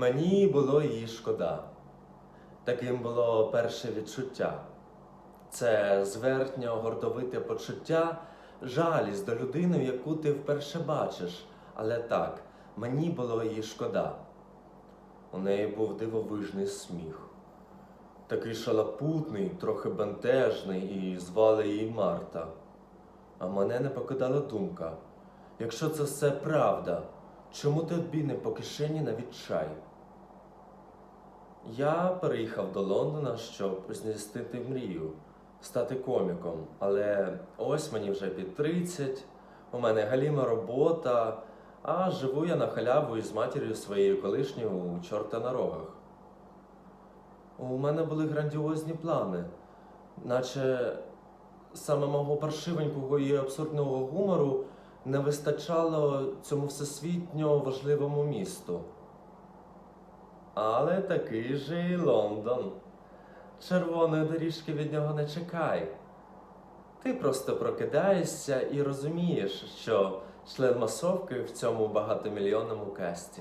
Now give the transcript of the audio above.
Мені було її шкода. Таким було перше відчуття. Це зверхньо гордовите почуття, жалість до людини, яку ти вперше бачиш. Але так, мені було її шкода. У неї був дивовижний сміх. Такий шалапутний, трохи бентежний, і звали її Марта. А мене не покидала думка: якщо це все правда, чому тобі не по кишені навіть чай? Я переїхав до Лондона, щоб здійснити мрію, стати коміком. Але ось мені вже під 30, у мене галіма робота, а живу я на халяву із матір'ю своєю колишньою у чорта на рогах. У мене були грандіозні плани, наче саме мого паршивенького і абсурдного гумору не вистачало цьому всесвітньо важливому місту. Але такий же і Лондон. Червоної доріжки від нього не чекай. Ти просто прокидаєшся і розумієш, що член масовки в цьому багатомільйонному касті.